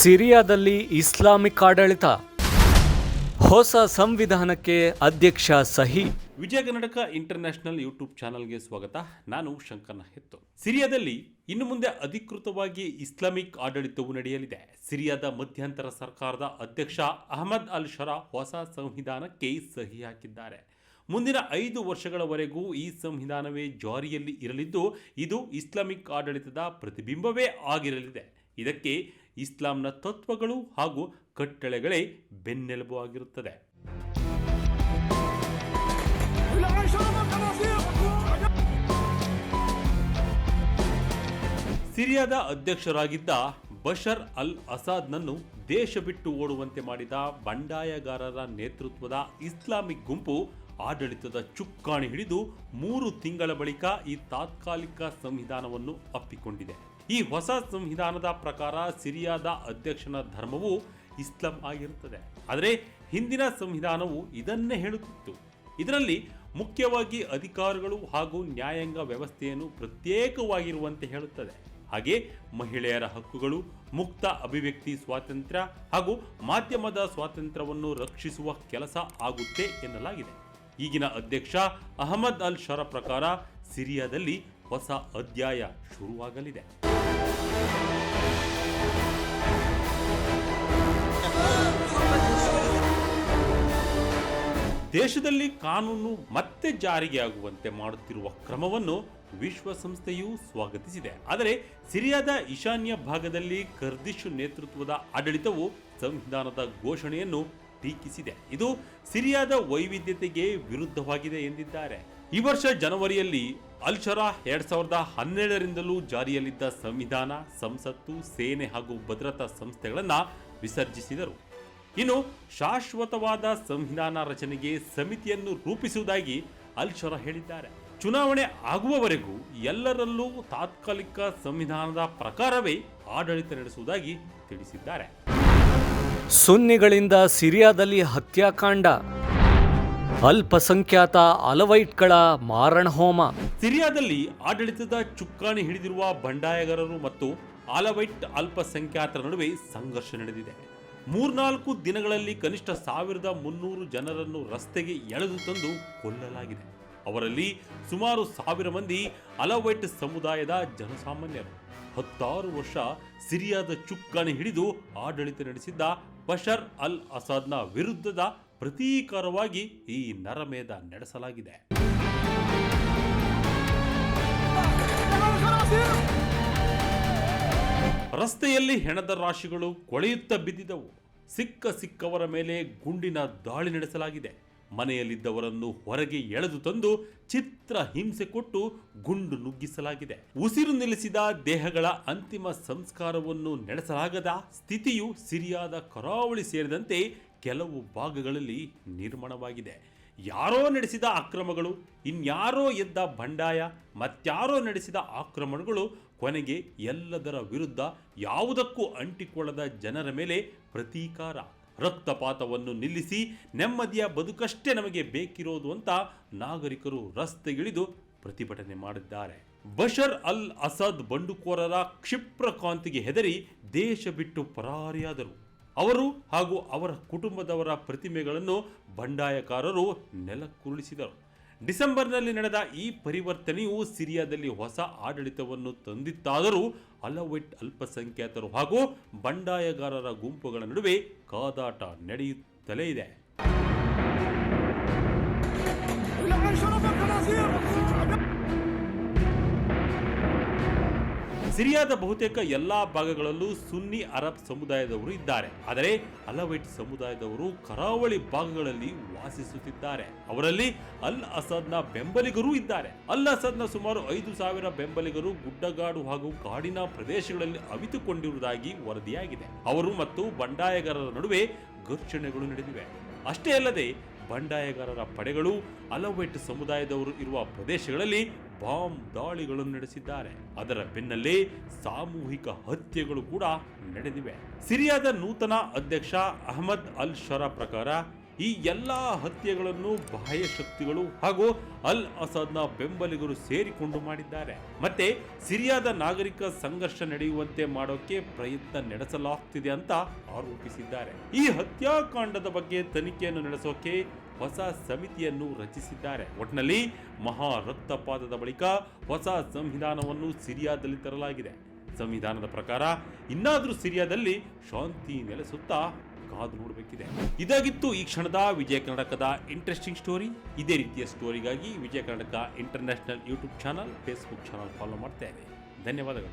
ಸಿರಿಯಾದಲ್ಲಿ Islamic ಆಡಳಿತ. ಹೊಸ ಸಂವಿಧಾನಕ್ಕೆ ಅಧ್ಯಕ್ಷ ಸಹಿ. ವಿಜಯ ಕರ್ನಾಟಕ ಇಂಟರ್ನ್ಯಾಷನಲ್ ಯೂಟ್ಯೂಬ್ ಚಾನಲ್ಗೆ ಸ್ವಾಗತ. ನಾನು ಶಂಕರ್ನ ಹೆತ್ತು. ಸಿರಿಯಾದಲ್ಲಿ ಇನ್ನು ಮುಂದೆ ಅಧಿಕೃತವಾಗಿ ಇಸ್ಲಾಮಿಕ್ ಆಡಳಿತವು ನಡೆಯಲಿದೆ. ಸಿರಿಯಾದ ಮಧ್ಯಂತರ ಸರ್ಕಾರದ ಅಧ್ಯಕ್ಷ ಅಹಮದ್ ಅಲ್ ಶರಾ ಹೊಸ ಸಂವಿಧಾನಕ್ಕೆ ಸಹಿ ಹಾಕಿದ್ದಾರೆ. ಮುಂದಿನ ಐದು ವರ್ಷಗಳವರೆಗೂ ಈ ಸಂವಿಧಾನವೇ ಜಾರಿಯಲ್ಲಿ ಇರಲಿದ್ದು, ಇದು ಇಸ್ಲಾಮಿಕ್ ಆಡಳಿತದ ಪ್ರತಿಬಿಂಬವೇ ಆಗಿರಲಿದೆ. ಇದಕ್ಕೆ ಇಸ್ಲಾಂನ ತತ್ವಗಳು ಹಾಗೂ ಕಟ್ಟಳೆಗಳೇ ಬೆನ್ನೆಲುಬು ಆಗಿರುತ್ತದೆ. ಸಿರಿಯಾದ ಅಧ್ಯಕ್ಷರಾಗಿದ್ದ ಬಷರ್ ಅಲ್ ಅಸಾದ್ನನ್ನು ದೇಶ ಬಿಟ್ಟು ಓಡುವಂತೆ ಮಾಡಿದ ಬಂಡಾಯಗಾರರ ನೇತೃತ್ವದ ಇಸ್ಲಾಮಿಕ್ ಗುಂಪು ಆಡಳಿತದ ಚುಕ್ಕಾಣಿ ಹಿಡಿದು ಮೂರು ತಿಂಗಳ ಬಳಿಕ ಈ ತಾತ್ಕಾಲಿಕ ಸಂವಿಧಾನವನ್ನು ಅಪ್ಪಿಕೊಂಡಿದೆ. ಈ ಹೊಸ ಸಂವಿಧಾನದ ಪ್ರಕಾರ ಸಿರಿಯಾದ ಅಧ್ಯಕ್ಷನ ಧರ್ಮವು ಇಸ್ಲಾಂ ಆಗಿರುತ್ತದೆ. ಆದರೆ ಹಿಂದಿನ ಸಂವಿಧಾನವು ಇದನ್ನೇ ಹೇಳುತ್ತಿತ್ತು. ಇದರಲ್ಲಿ ಮುಖ್ಯವಾಗಿ ಅಧಿಕಾರಗಳು ಹಾಗೂ ನ್ಯಾಯಾಂಗ ವ್ಯವಸ್ಥೆಯನ್ನು ಪ್ರತ್ಯೇಕವಾಗಿರುವಂತೆ ಹೇಳುತ್ತದೆ. ಹಾಗೆ ಮಹಿಳೆಯರ ಹಕ್ಕುಗಳು, ಮುಕ್ತ ಅಭಿವ್ಯಕ್ತಿ ಸ್ವಾತಂತ್ರ್ಯ ಹಾಗೂ ಮಾಧ್ಯಮದ ಸ್ವಾತಂತ್ರ್ಯವನ್ನು ರಕ್ಷಿಸುವ ಕೆಲಸ ಆಗುತ್ತೆ ಎನ್ನಲಾಗಿದೆ. ಈಗಿನ ಅಧ್ಯಕ್ಷ ಅಹಮದ್ ಅಲ್ ಶರ ಪ್ರಕಾರ ಸಿರಿಯಾದಲ್ಲಿ ಹೊಸ ಅಧ್ಯಾಯ ಶುರುವಾಗಲಿದೆ. ದೇಶದಲ್ಲಿ ಕಾನೂನು ಮತ್ತೆ ಜಾರಿಗೆ ಆಗುವಂತೆ ಮಾಡುತ್ತಿರುವ ಕ್ರಮವನ್ನು ವಿಶ್ವಸಂಸ್ಥೆಯು ಸ್ವಾಗತಿಸಿದೆ. ಆದರೆ ಸಿರಿಯಾದ ಈಶಾನ್ಯ ಭಾಗದಲ್ಲಿ ಕರ್ದಿಶ್ ನೇತೃತ್ವದ ಆಡಳಿತವು ಸಂವಿಧಾನದ ಘೋಷಣೆಯನ್ನು ಟೀಕಿಸಿದೆ. ಇದು ಸಿರಿಯಾದ ವೈವಿಧ್ಯತೆಗೆ ವಿರುದ್ಧವಾಗಿದೆ ಎಂದಿದ್ದಾರೆ. ಈ ವರ್ಷ ಜನವರಿಯಲ್ಲಿ ಅಲ್ಶರಾ ಎರಡ್ ಸಾವಿರದ ಹನ್ನೆರಡರಿಂದಲೂ ಜಾರಿಯಲ್ಲಿದ್ದ ಸಂವಿಧಾನ, ಸಂಸತ್ತು, ಸೇನೆ ಹಾಗೂ ಭದ್ರತಾ ಸಂಸ್ಥೆಗಳನ್ನು ವಿಸರ್ಜಿಸಿದರು. ಇನ್ನು ಶಾಶ್ವತವಾದ ಸಂವಿಧಾನ ರಚನೆಗೆ ಸಮಿತಿಯನ್ನು ರೂಪಿಸುವುದಾಗಿ ಅಲ್ಶರ ಹೇಳಿದ್ದಾರೆ. ಚುನಾವಣೆ ಆಗುವವರೆಗೂ ಎಲ್ಲರಲ್ಲೂ ತಾತ್ಕಾಲಿಕ ಸಂವಿಧಾನದ ಪ್ರಕಾರವೇ ಆಡಳಿತ ನಡೆಸುವುದಾಗಿ ತಿಳಿಸಿದ್ದಾರೆ. ಸುನ್ನಿಗಳಿಂದ ಸಿರಿಯಾದಲ್ಲಿ ಹತ್ಯಾಕಾಂಡ. ಅಲ್ಪಸಂಖ್ಯಾತ ಅಲವೈಟ್ಗಳ ಮಾರಣಹೋಮ. ಸಿರಿಯಾದಲ್ಲಿ ಆಡಳಿತದ ಚುಕ್ಕಾಣಿ ಹಿಡಿದಿರುವ ಬಂಡಾಯಗಾರರು ಮತ್ತು ಆಲವೈಟ್ ಅಲ್ಪಸಂಖ್ಯಾತರ ನಡುವೆ ಸಂಘರ್ಷ ನಡೆದಿದೆ. ಮೂರ್ನಾಲ್ಕು ದಿನಗಳಲ್ಲಿ ಕನಿಷ್ಠ ಸಾವಿರದ ಮುನ್ನೂರು ಜನರನ್ನು ರಸ್ತೆಗೆ ಎಳೆದು ತಂದು ಕೊಲ್ಲಲಾಗಿದೆ. ಅವರಲ್ಲಿ ಸುಮಾರು ಸಾವಿರ ಮಂದಿ ಅಲವೈಟ್ ಸಮುದಾಯದ ಜನಸಾಮಾನ್ಯರು. ಹತ್ತಾರು ವರ್ಷ ಸಿರಿಯಾದ ಚುಕ್ಕಾಣಿ ಹಿಡಿದು ಆಡಳಿತ ನಡೆಸಿದ್ದ ಬಷರ್ ಅಲ್ ಅಸಾದ್ನ ವಿರುದ್ಧದ ಪ್ರತೀಕಾರವಾಗಿ ಈ ನರಮೇಧ ನಡೆಸಲಾಗಿದೆ. ರಸ್ತೆಯಲ್ಲಿ ಹೆಣದ ರಾಶಿಗಳು ಕೊಳೆಯುತ್ತಾ ಬಿದ್ದಿದ್ದವು. ಸಿಕ್ಕ ಸಿಕ್ಕವರ ಮೇಲೆ ಗುಂಡಿನ ದಾಳಿ ನಡೆಸಲಾಗಿದೆ. ಮನೆಯಲ್ಲಿದ್ದವರನ್ನು ಹೊರಗೆ ಎಳೆದು ತಂದು ಚಿತ್ರ ಹಿಂಸೆ ಕೊಟ್ಟು ಗುಂಡು ನುಗ್ಗಿಸಲಾಗಿದೆ. ಉಸಿರು ನಿಲ್ಲಿಸಿದ ದೇಹಗಳ ಅಂತಿಮ ಸಂಸ್ಕಾರವನ್ನು ನಡೆಸಲಾಗದ ಸ್ಥಿತಿಯು ಸಿರಿಯಾದ ಕರಾವಳಿ ಸೇರಿದಂತೆ ಕೆಲವು ಭಾಗಗಳಲ್ಲಿ ನಿರ್ಮಾಣವಾಗಿದೆ. ಯಾರೋ ನಡೆಸಿದ ಅಕ್ರಮಗಳು ಇನ್ಯಾರೋ ಎದ್ದ ಬಂಡಾಯ ಮತ್ಯಾರೋ ನಡೆಸಿದ ಆಕ್ರಮಣಗಳು ಕೊನೆಗೆ ಎಲ್ಲದರ ವಿರುದ್ಧ ಯಾವುದಕ್ಕೂ ಅಂಟಿಕೊಳ್ಳದ ಜನರ ಮೇಲೆ ಪ್ರತೀಕಾರ. ರಕ್ತಪಾತವನ್ನು ನಿಲ್ಲಿಸಿ ನೆಮ್ಮದಿಯ ಬದುಕಷ್ಟೇ ನಮಗೆ ಬೇಕಿರೋದು ಅಂತ ನಾಗರಿಕರು ರಸ್ತೆಗಿಳಿದು ಪ್ರತಿಭಟನೆ ಮಾಡಿದ್ದಾರೆ. ಬಷರ್ ಅಲ್ ಅಸದ್ ಬಂಡುಕೋರರ ಕ್ಷಿಪ್ರ ಕಾಂತಿಗೆ ಹೆದರಿ ದೇಶ ಬಿಟ್ಟು ಪರಾರಿಯಾದರು. ಅವರು ಹಾಗೂ ಅವರ ಕುಟುಂಬದವರ ಪ್ರತಿಮೆಗಳನ್ನು ಬಂಡಾಯಕಾರರು ನೆಲಕ್ಕುರುಳಿಸಿದರು. ಡಿಸೆಂಬರ್ನಲ್ಲಿ ನಡೆದ ಈ ಪರಿವರ್ತನೆಯು ಸಿರಿಯಾದಲ್ಲಿ ಹೊಸ ಆಡಳಿತವನ್ನು ತಂದಿತ್ತಾದರೂ ಅಲವೈಟ್ ಅಲ್ಪಸಂಖ್ಯಾತರು ಹಾಗೂ ಬಂಡಾಯಗಾರರ ಗುಂಪುಗಳ ನಡುವೆ ಕಾದಾಟ ನಡೆಯುತ್ತಲೇ ಇದೆ. ಸಿರಿಯಾದ ಬಹುತೇಕ ಎಲ್ಲಾ ಭಾಗಗಳಲ್ಲೂ ಸುನ್ನಿ ಅರಬ್ ಸಮುದಾಯದವರು ಇದ್ದಾರೆ. ಆದರೆ ಅಲವೈಟ್ ಸಮುದಾಯದವರು ಕರಾವಳಿ ಭಾಗಗಳಲ್ಲಿ ವಾಸಿಸುತ್ತಿದ್ದಾರೆ. ಅವರಲ್ಲಿ ಅಲ್ ಅಸದ್ನ ಬೆಂಬಲಿಗರೂ ಇದ್ದಾರೆ. ಅಲ್ ಅಸದ್ನ ಸುಮಾರು ಐದು ಸಾವಿರ ಬೆಂಬಲಿಗರು ಗುಡ್ಡಗಾಡು ಹಾಗೂ ಕಾಡಿನ ಪ್ರದೇಶಗಳಲ್ಲಿ ಅವಿತುಕೊಂಡಿರುವುದಾಗಿ ವರದಿಯಾಗಿದೆ. ಅವರು ಮತ್ತು ಬಂಡಾಯಗಾರರ ನಡುವೆ ಘರ್ಷಣೆಗಳು ನಡೆದಿವೆ. ಅಷ್ಟೇ ಅಲ್ಲದೆ ಬಂಡಾಯಗಾರರ ಪಡೆಗಳು ಅಲವೈಟ್ ಸಮುದಾಯದವರು ಇರುವ ಪ್ರದೇಶಗಳಲ್ಲಿ ಬಾಂಬ್ ದಾಳಿಗಳನ್ನು ನಡೆಸಿದ್ದಾರೆ. ಅದರ ಬೆನ್ನಲ್ಲೇ ಸಾಮೂಹಿಕ ಹತ್ಯೆಗಳು ಕೂಡ ನಡೆದಿವೆ. ಸಿರಿಯಾದ ನೂತನ ಅಧ್ಯಕ್ಷ ಅಹಮದ್ ಅಲ್ ಶರಾ ಪ್ರಕಾರ ಈ ಎಲ್ಲಾ ಹತ್ಯೆಗಳನ್ನು ಬಾಹ್ಯ ಶಕ್ತಿಗಳು ಹಾಗೂ ಅಲ್ ಅಸಾದ್ನ ಬೆಂಬಲಿಗರು ಸೇರಿಕೊಂಡು ಮಾಡಿದ್ದಾರೆ. ಮತ್ತೆ ಸಿರಿಯಾದ ನಾಗರಿಕ ಸಂಘರ್ಷ ನಡೆಯುವಂತೆ ಮಾಡೋಕೆ ಪ್ರಯತ್ನ ನಡೆಸಲಾಗ್ತಿದೆ ಅಂತ ಆರೋಪಿಸಿದ್ದಾರೆ. ಈ ಹತ್ಯಾಕಾಂಡದ ಬಗ್ಗೆ ತನಿಖೆಯನ್ನು ನಡೆಸೋಕೆ ಹೊಸ ಸಮಿತಿಯನ್ನು ರಚಿಸಿದ್ದಾರೆ. ಒಟ್ಟಿನಲ್ಲಿ ಮಹಾ ರಕ್ತಪಾತದ ಬಳಿಕ ಹೊಸ ಸಂವಿಧಾನವನ್ನು ಸಿರಿಯಾದಲ್ಲಿ ತರಲಾಗಿದೆ. ಸಂವಿಧಾನದ ಪ್ರಕಾರ ಇನ್ನಾದರೂ ಸಿರಿಯಾದಲ್ಲಿ ಶಾಂತಿ ನೆಲೆಸುತ್ತಾ ಕಾದು ನೋಡಬೇಕಿದೆ. ಇದಾಗಿತ್ತು ಈ ಕ್ಷಣದ ವಿಜಯ ಕರ್ನಾಟಕದ ಇಂಟ್ರೆಸ್ಟಿಂಗ್ ಸ್ಟೋರಿ. ಇದೇ ರೀತಿಯ ಸ್ಟೋರಿಗಾಗಿ Vijaya Karnataka international YouTube channel, Facebook channel follow ಮಾಡ್ತಾ ಇರಿ ಧನ್ಯವಾದಗಳು.